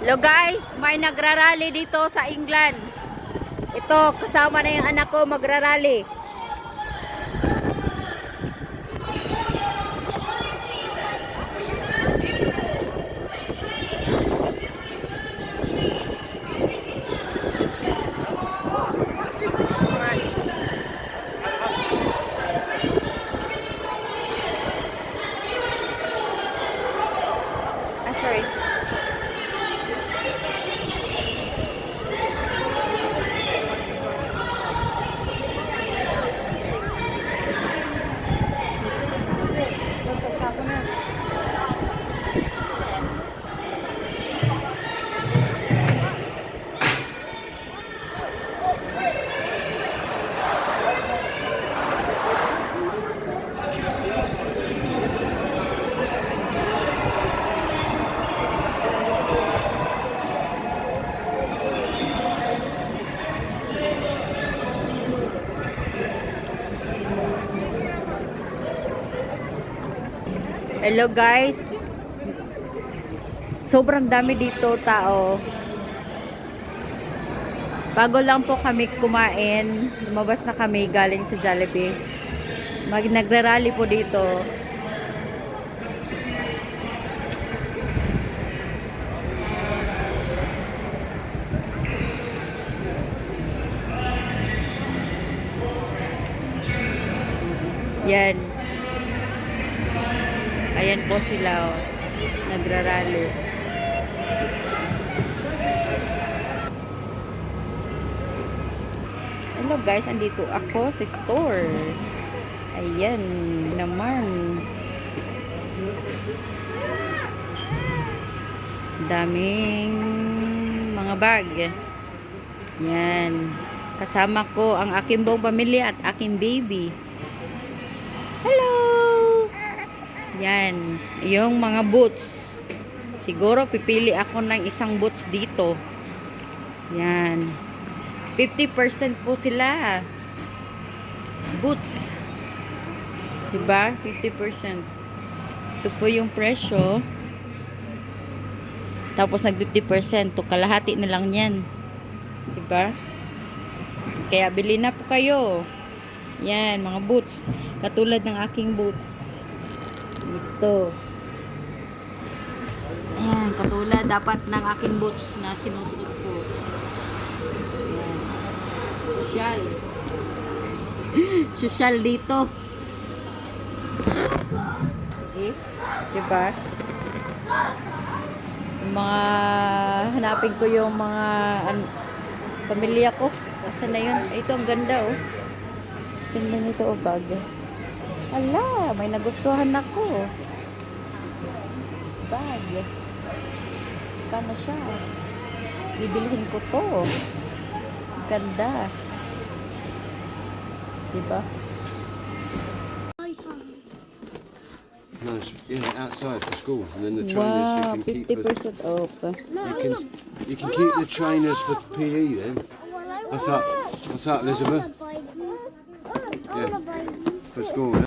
Hello guys, may nagrarally dito sa England. Ito, kasama na yung anak ko magrarally. Hello guys. Sobrang dami dito tao. Bago lang po kami kumain, lumabas na kami galing sa Jollibee. Mag nagrarally po dito. Yan. Ayan po sila, oh. Nagrarally. Hello guys, andito ako sa store. Ayan naman. Daming mga bag. Yan. Kasama ko ang aking buong pamilya at aking baby. Hello! Yan. Yung mga boots. Siguro pipili ako ng isang boots dito. Yan. 50% po sila. Boots. Diba? 50%. Ito po yung presyo. Tapos nag 50%. To kalahati na lang yan. Diba? Kaya bili na po kayo. Yan, mga boots. Katulad ng aking boots. Ito. Ayan, katulad dapat ng aking boots na sinusuot ko. Ayan. Social. Social dito. Sige. Diba? Yung mga hanapin ko yung mga an- pamilya ko. Asan na yun? Ito, ang ganda oh. Ganda nito o bag. Ala, may nagustuhan ako. Bag. Kano siya? Bibilhin ko to. Ganda. Diba? No, it's, yeah, outside for school, and then the trainers Wow, you can keep. For, 50% off. you can you can keep the trainers for PE then. What's up? What's up, Elizabeth? These. For school. Yeah?